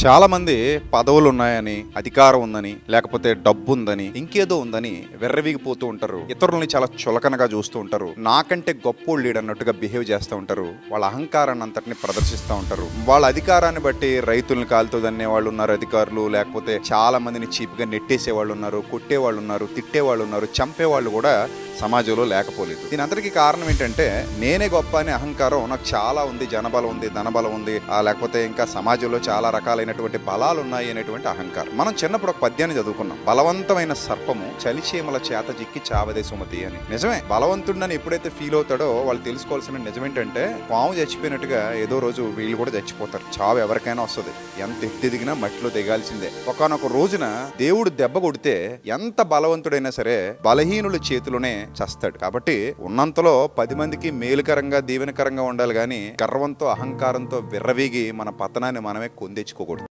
చాలామంది పదవులు ఉన్నాయని అధికారం ఉందని లేకపోతే డబ్బు ఉందని ఇంకేదో ఉందని వెర్రవీగిపోతూ ఉంటారు. ఇతరులని చాలా చులకనగా చూస్తూ ఉంటారు. నాకంటే గొప్ప లీడ్ అన్నట్టుగా బిహేవ్ చేస్తూ ఉంటారు. వాళ్ళ అహంకారాన్ని అంతటిని ప్రదర్శిస్తూ ఉంటారు. వాళ్ళ అధికారాన్ని బట్టి రైతుల్ని కాలుతో దన్నే వాళ్ళు ఉన్నారు అధికారులు లేకపోతే చాలా మందిని నెట్టేసే వాళ్ళు ఉన్నారు కొట్టే వాళ్ళు ఉన్నారు తిట్టే వాళ్ళు ఉన్నారు చంపే వాళ్ళు కూడా సమాజంలో లేకపోలేదు. దీని అందరికీ కారణం ఏంటంటే నేనే గొప్ప అనే అహంకారం నాకు చాలా ఉంది. జనబలం ఉంది ధనబలం ఉంది. లేకపోతే ఇంకా సమాజంలో చాలా రకాలైనటువంటి బలాలు ఉన్నాయి అనేటువంటి అహంకారం. మనం చిన్నప్పుడు ఒక పద్యాన్ని చదువుకున్నాం. బలవంతమైన సర్పము చలిచీమల చేత చిక్కి చావదే సుమతి అని. నిజమే బలవంతుడని ఎప్పుడైతే ఫీల్ అవుతాడో వాళ్ళు తెలుసుకోవాల్సిన నిజం ఏంటంటే పాము చచ్చిపోయినట్టుగా ఏదో రోజు వీళ్ళు కూడా చచ్చిపోతారు. చావు ఎవరికైనా వస్తుంది. ఎంత ఎత్తి దిగినా మట్టిలో దిగాల్సిందే. ఒకనొక రోజున దేవుడు దెబ్బ కొడితే ఎంత బలవంతుడైనా సరే బలహీనుల చేతిలోనే చస్తాడు. కాబట్టి ఉన్నంతలో పది మందికి మేలుకరంగా దీవెనకరంగా ఉండాలి కానీ గర్వంతో అహంకారంతో విర్రవీగి మన పతనాన్ని మనమే కొందెచ్చుకోకూడదు